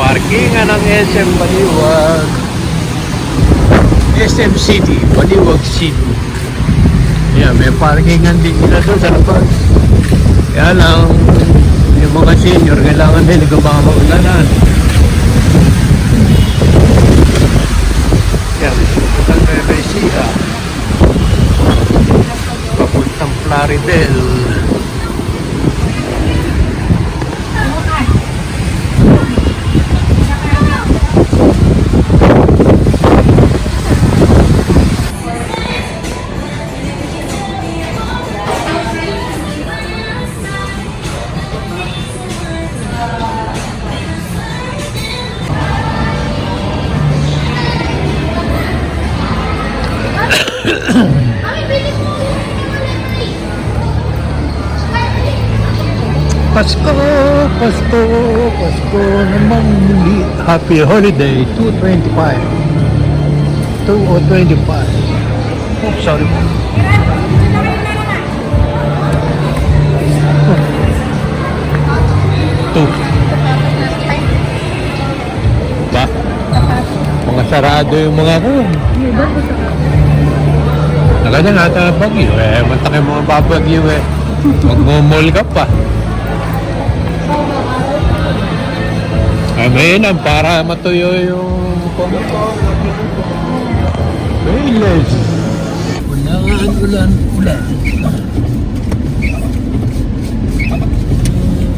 parkingan ng SM Baliwag. SM City, Baliwag City. Yeah, may parkingan din sila doon sa labas. Kaya lang, yung mga senior, kailangan din baka maulanan. Yan, papuntang Nueva Ecija. Papuntang Plaridel. Pasko, Pasko, Pasko naman muli. Happy holiday, 225. 2025. Oh, sorry po. Two. Ba? Mga sarado yung mga kun. Naganda nga ata bagyo eh. Manta kayo mga babagyo eh. Magmumol ka pa. Ay, mainam para matuyo yung Bayless. Ulan, ulan, ulan.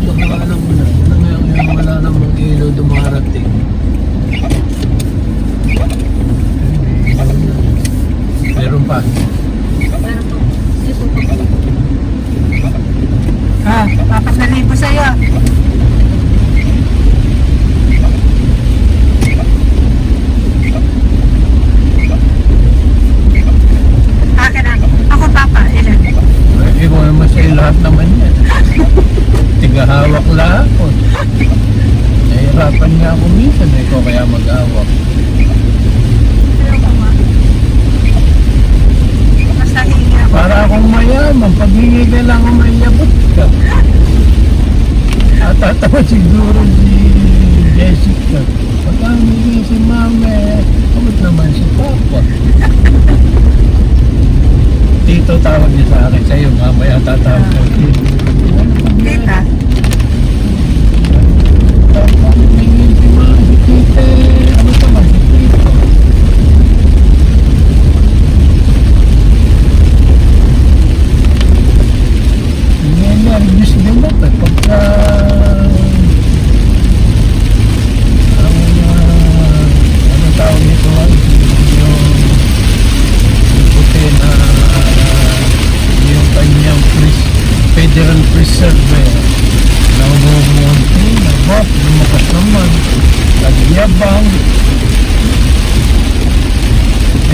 Baka lang ulan. Ngayon yung wala namang ilaw dumarating. Meron pa. Ah, apat na libo sa'yo. Akin na. Ako papa, ilan? Hindi ko naman sa'yo lahat naman yan. Tigahawak lahat ko. Nahirapan nga ako minsan eh ko kaya mag-awak. Para akong mayaman, pag hingi kailangan mayabot ka. At tatawa siguro si Jessica. Pagka humingi si Mame, kamot naman si Papa. Tito tawag niya sa akin, sa'yo mamaya tatawag ko. Tita. Federal preserve eh. Na umumunti, na bot, lumakas naman. Nagyabang.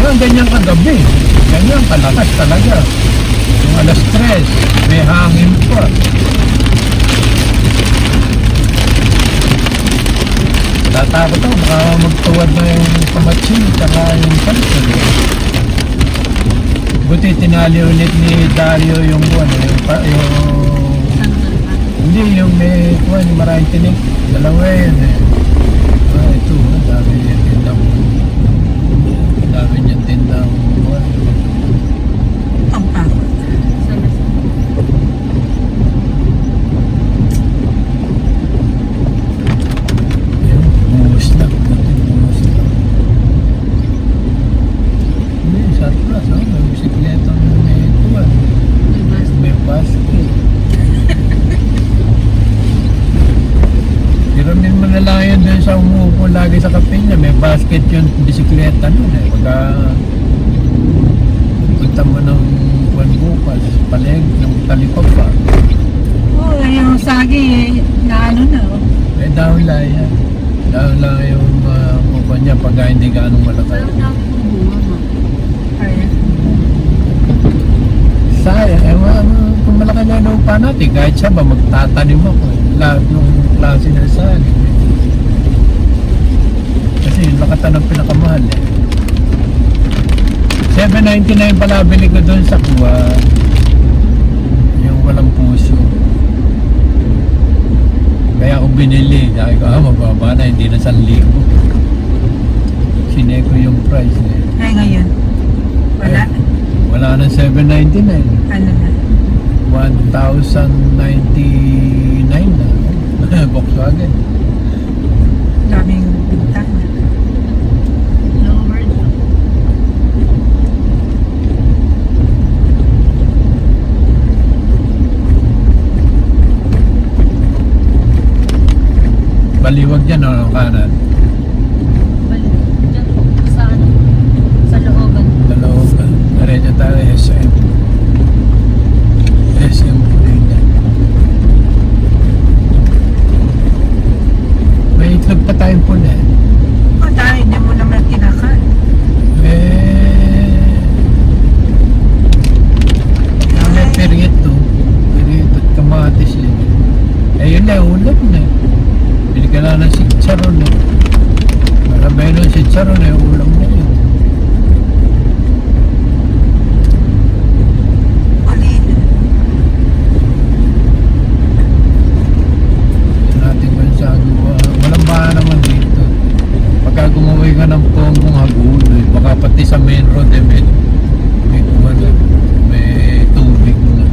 Yan, ganyan kagabi. Ganyan kalakas talaga. Yung alas tres, may hangin pa. Tatakot ako, baka magtuwad na yung kamatsin, tsaka yung pansin. Buti tinali ulit ni Dario yung buwan, eh, yung, pa- yung hindi yung may kuwan, yung maraming tinig. Dalawa yun eh. Ah, ito, ang dami niya tindang ang dami niya tindang kuwan. Ang papa. Yan, buhos na. Buhos na. Hindi, surplus. Oh. May bisikleta may kuwan. May basket. Tiramin mo na lang yun doon sa umuupo lagi sa kape niya. May basket yung bisikleta nun eh. Pagka punta mo ng kuwan bukas, paleg, ng talipag pa. Oo, oh, yung sagi, na ano na. oh. May down lang yan. Down lang yung uh, kuwan niya pagka hindi ka anong malaki. Ayan. Sayang, eh, ano, kung malaki na yung lupa natin, kahit siya ba magtatanim ako, eh. lahat ng klase na saging. eh. Kasi yung lakatan ng pinakamahal eh. 7.99 pala bili ko doon sa kuwa. Yung walang puso. Kaya ako binili. Sabi ko, ah, mababa na, hindi na 1,000. Sineko yung price eh. Ay, ngayon. Wala. Eh, wala na 799. Ano na? 1,099 na. Volkswagen. Daming Baliwag dyan, ano, kanan. Balik. Diyan, sa ano? Sa looban. Dalawa pa. Diretso tayo, SM. SM po rin yan. May itlog pa tayong pula eh. O, dahil hindi mo naman kinakain. Eh... Ah, may perito. Perito at kamatis yun. Eh yun na, ulam na. Bili ka na ng sitsaron eh. Para ba yun ng sitsaron eh, ulam na yun. Ulin. natin kung sa gawa. Walang baha naman dito. Pagka gumaway ka ng ponggong haguloy, baka pati sa main road eh, may, may, kumbaga, may tubig na.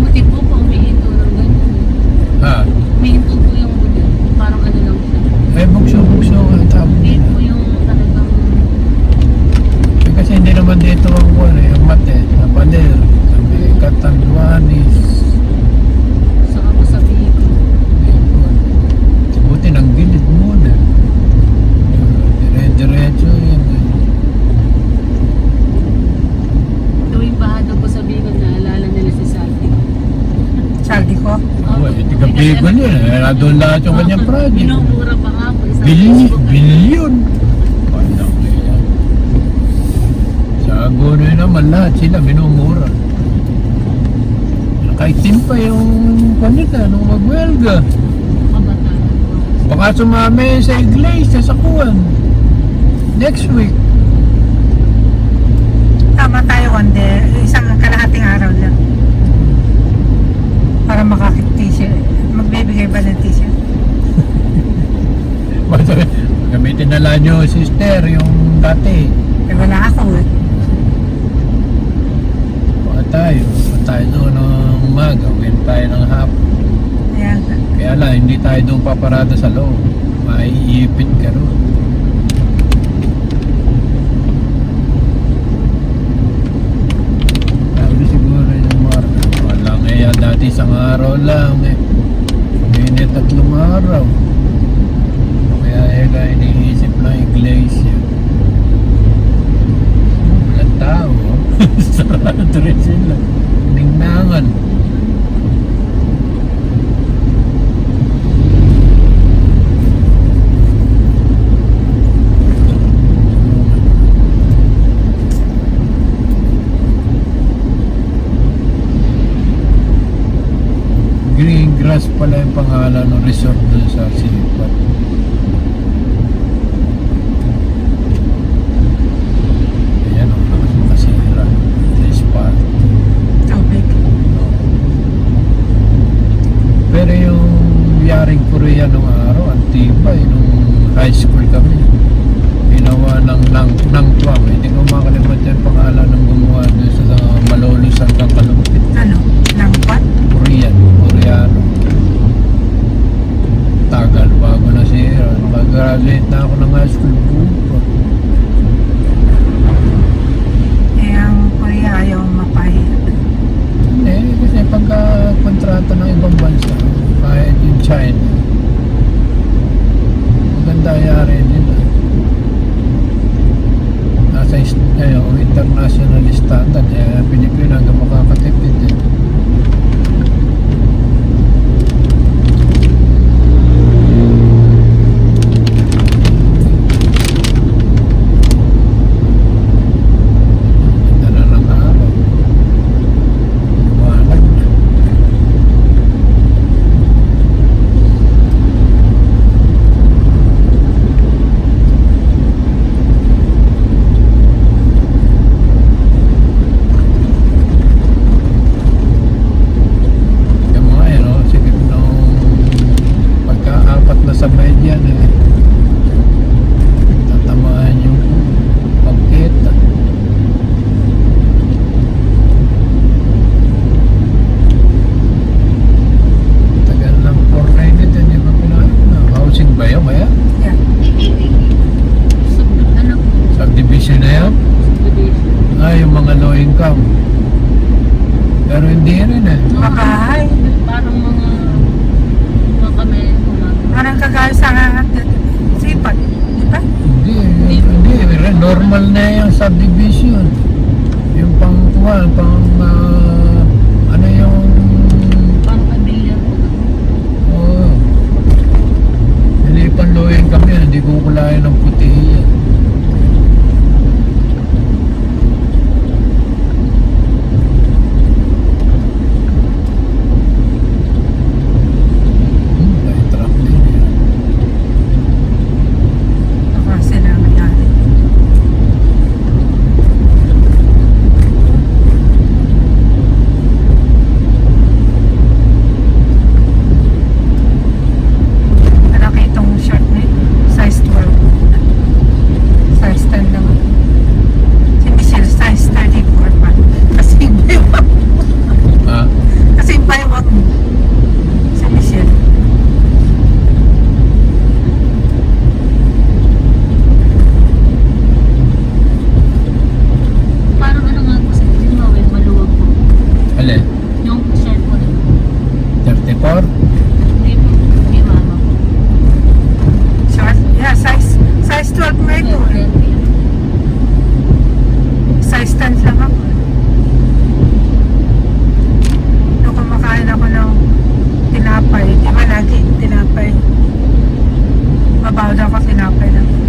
Buti po po, umihinto ng ganyan. Ha? Umihinto po yung buti. Parang ano lang siya. Eh, bukso-bukso ang tawag Hindi nila. po yung talagang Eh, kasi hindi naman dito ang kuwan eh, ang mate, sa pader, sa may katanduanis. sa ako sa Bicol. Buti ng gilid muna. Dire-diretso yan. eh. Tuwing bahado po sa Bicol, naalala nila si Salvi. Sabi ko, Oh, eh, Bicol yun eh. Nandun lahat yung kanyang project. Minumura pa nga po. Isang Billion. Facebook. Billion. Pandang nila. Sa Agono yun naman lahat sila minumura. Nakaitim pa yung kanila nung magwelga. Baka sumami sa iglesia sa kuwan. Next week. tama tayo konde. Isang kalahating araw lang. Para makakip-t-shirt. Magbibigay ba ng t-shirt? Gamitin na lang nyo sister yung dati. Eh, wala ako eh. Baka tayo. Baka tayo doon ng umaga. Uwin tayo ng hapon. Ayan. Kaya lang, hindi tayo doon paparada sa loob. Maiipit ka ron. Sabi siguro yung Mark, wala nga dati isang araw lang eh. Tatlong araw. Kaya kaya iniisip lang iglesia. Walang tao. Sarado rin sila. Ningnangan. Pala yung pangalan ng resort dun sa Sipat. tayo ng trabaho daw kasi napay na.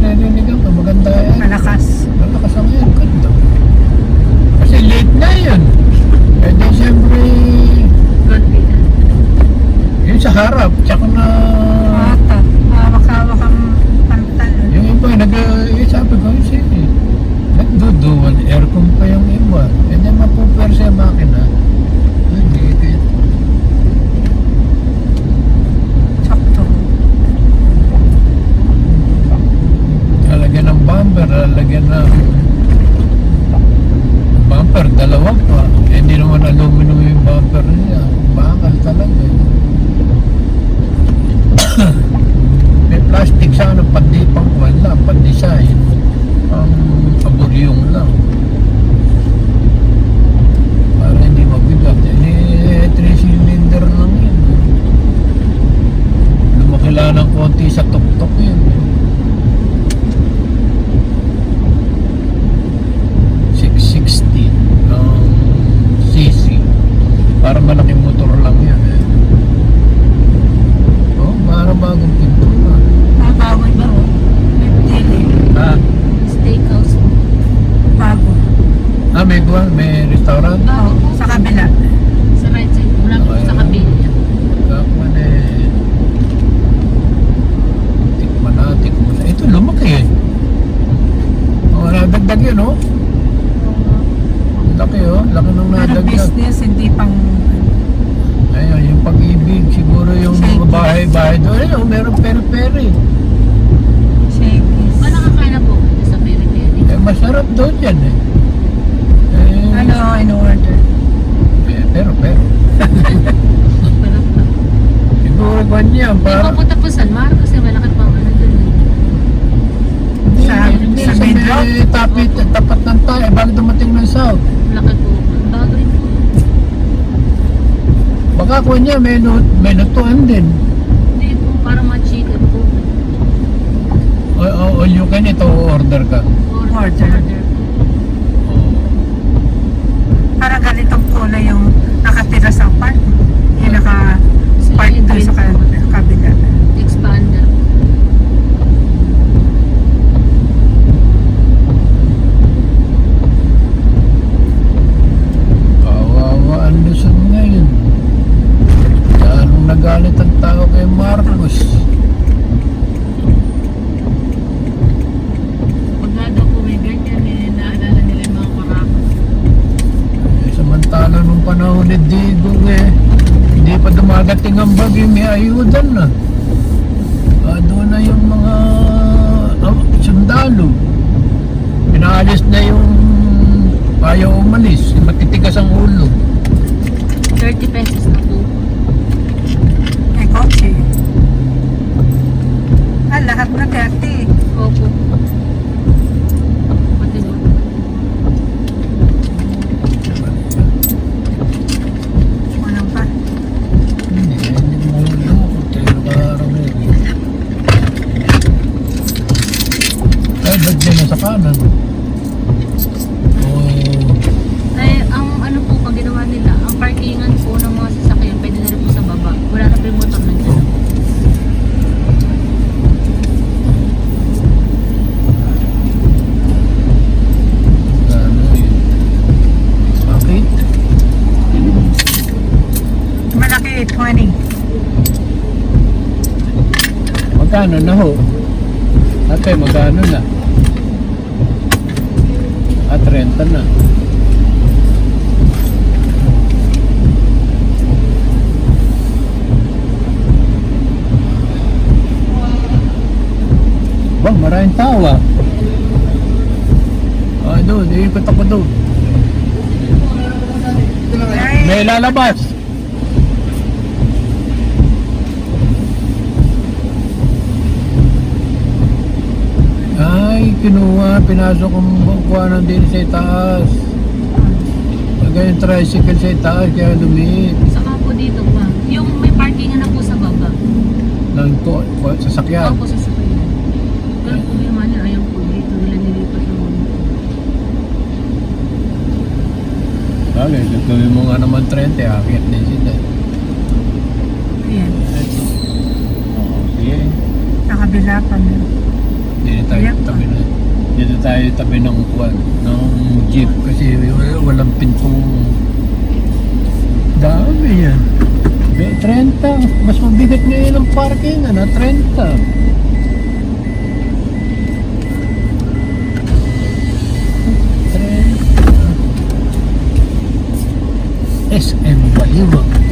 naririnig ako. Maganda yan. Malakas. Malakas ang yan. Ganda. Kasi late na yun. Eh di siyempre... Eh, yun sa harap. Tsaka na... Mata. Hawak-hawak ang pantalon. Yung iba, nag... Yung sabi ko, yung sini. Nagduduwan. Aircon pa yung iba. E di mapupwersa yung makina. bumper, lalagyan na bumper, dalawa pa. hindi Eh, hindi naman aluminum yung bumper niya. Bakal talaga eh. May plastic sana, pandi pang wala, pan-design. Ang um, paboryong lang. Para hindi mabigat. Eh, 3 cylinder lang yun. Lumakila ng konti sa tuktok yun. Para malaking motor lang yan. Oh, para bagong pintura. Mabawi ba oh? ho? May pili. Ha? Steakhouse po. Bago. Ah, may buwan? May restaurant? Bago po. Sa kabila. Sa right side. Wala po sa kabila. Kapan eh. Tikman na, tikman na. Ito lumaki eh. Oh, dagdag yun oh. Laki, oh. Laki nung Pero nadagdag. business, hindi pang... Ayun, yung pag-ibig, siguro yung mga bahay-bahay doon. Ayun, meron peri-peri. Shakey's. Paano nakakain na po kayo sa Peri Peri? Eh, masarap doon yan eh. Eh, Ano, in order? eh, pero, pero. Siguro ba niya, Hindi para... po punta po San Marcos eh. Malaki pang ano eh. Hindi, Sa- hindi, sa sa main may road? tapit, tapat ng tayo, bago dumating ng south. Malaki po. Bago rin po. Baka ko niya, may, nut, may nutuan din. Hindi po. Parang mga chicken po. O, o, all you can, ito order ka. Or, Order. Parang ganitong kulay yung nakatira sa park. Yung naka-park doon sa ka- kabila. Expander. Kawawa ang Luzon ngayon. Lalong nagalit ang tao kay Marcos. Pag nga daw po may ganyan eh. Naalala nila yung mga Maracos. Eh, samantala nung panahon ni Digong eh, hindi pa dumadating ang bagyo, may ayudan na. Ah, doon na yung mga ah, sundalo. Pinaalis na yung ayaw umalis, matitigas ang ulo. 30 pesos na po. May kotse. Ah, lahat na 30. Opo. Pati doon. Walang pa. Hindi, hindi mo ulo, kutero ka araw na yun. Ay, ba't yan nasa kanan? Oh, Eh, ang ano po, pag ginawa nila, ang parkingan po ng mga sasakyan, pwede na rin po sa baba. Wala na po yung motor nandiyan. ano yun? Bakit? Malaki, 20. Magkano na ho? Ate, magkano na? At renta na. Ba, maraming tao ah. Ah, doon, iikot ako doon. Ay, May lalabas. Ay, kinuha, pinasok ang kuha din sa itaas. Lagay yung tricycle sa itaas, kaya lumiit. Saka po dito pa. Yung may parkingan na po sa baba. Ng ko, sasakyan. Ako sa sasakyan. Pero po yung man ayaw po dito nila nilipat yung mga. Sabi, gagawin mo nga naman 30, akit din sila. ayan. Okay. Nakabila pa na. Dito tayo tabi na. Dito tayo tabi ng kwan, ng jeep kasi wala- walang pintong dami yan. May 30. Mas mabigat ngayon ang parking, ano? 30. SM Baliwag.